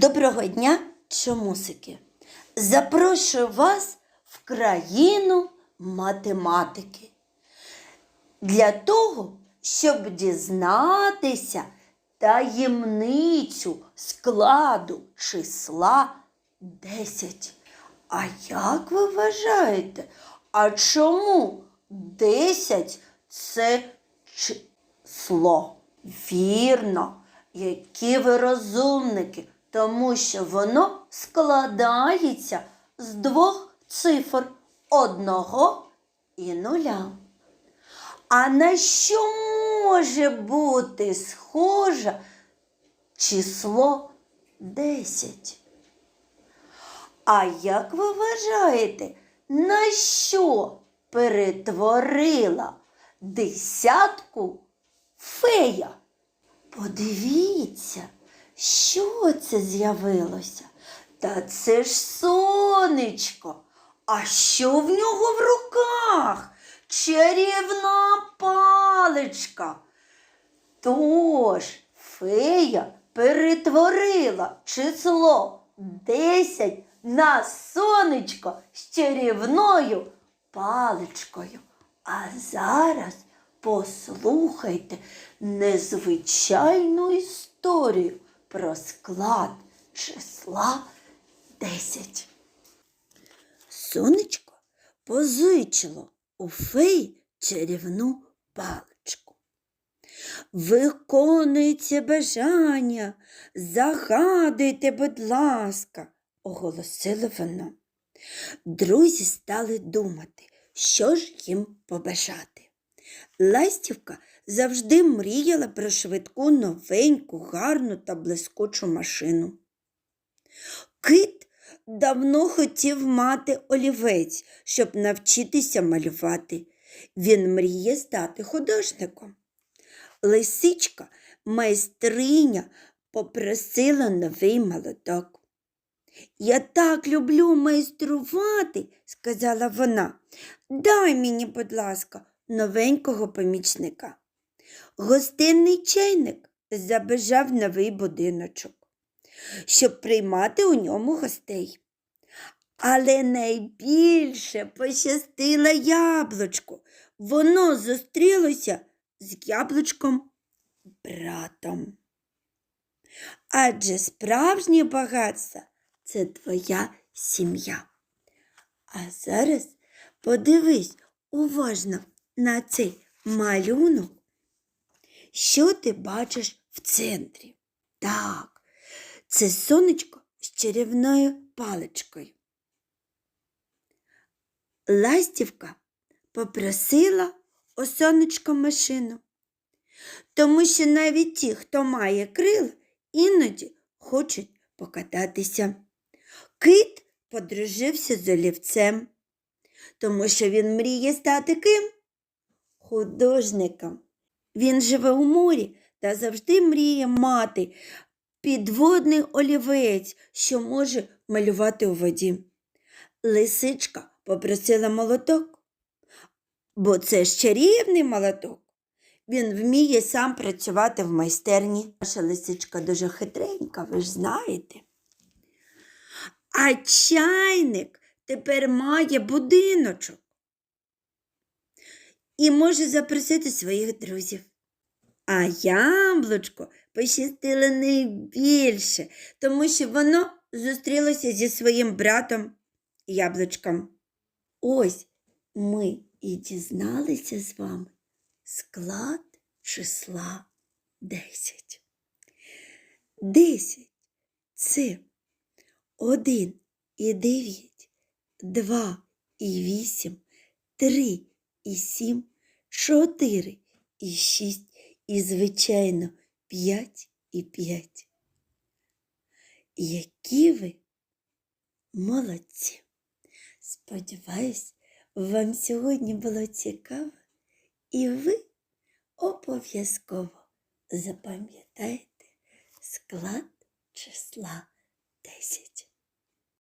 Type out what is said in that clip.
Доброго дня, чомусики! Запрошую вас в країну математики. Для того, щоб дізнатися таємницю складу числа 10. А як ви вважаєте, а чому 10 це число? Вірно, які ви розумники, тому що воно складається з двох цифр одного і нуля. А на що може бути схоже число 10? А як ви вважаєте, на що перетворила десятку фея? Подивіться, що це з'явилося? Та це ж сонечко. А що в нього в руках? Чарівна паличка. Тож фея перетворила число 10 на сонечко з чарівною паличкою. А зараз послухайте незвичайну історію про склад числа 10. Сонечко позичило у феї чарівну паличку. Виконуйте бажання, загадуйте, будь ласка, оголосила воно. Друзі стали думати, що ж їм побажати. Ластівка завжди мріяла про швидку, новеньку, гарну та блискучу машину. Кит давно хотів мати олівець, щоб навчитися малювати. Він мріє стати художником. Лисичка, майстриня, попросила новий молоток. Я так люблю майструвати, сказала вона. Дай мені, будь ласка, новенького помічника. Гостинний чайник забажав новий будиночок, щоб приймати у ньому гостей. Але найбільше пощастило яблучку. Воно зустрілося з яблучком братом. Адже справжнє багатство це твоя сім'я. А зараз подивись уважно на цей малюнок. Що ти бачиш в центрі? Так, це сонечко з чарівною паличкою. Ластівка попросила у сонечко машину, тому що навіть ті, хто має крил, іноді хочуть покататися. Кит подружився з олівцем, тому що він мріє стати ким? Художником. Він живе у морі та завжди мріє мати підводний олівець, що може малювати у воді. Лисичка попросила молоток, бо це ж чарівний молоток. Він вміє сам працювати в майстерні. Наша лисичка дуже хитренька, ви ж знаєте. А чайник тепер має будиночок і може запросити своїх друзів. А яблучко пощастило найбільше, тому що воно зустрілося зі своїм братом яблучком. Ось ми і дізналися з вами склад числа 10. 10 це 1 і 9, 2 і 8, 3 і 7, 4 і 6 і, звичайно, 5 і 5. Які ви молодці! Сподіваюсь, вам сьогодні було цікаво, і ви обов'язково запам'ятаєте склад числа 10.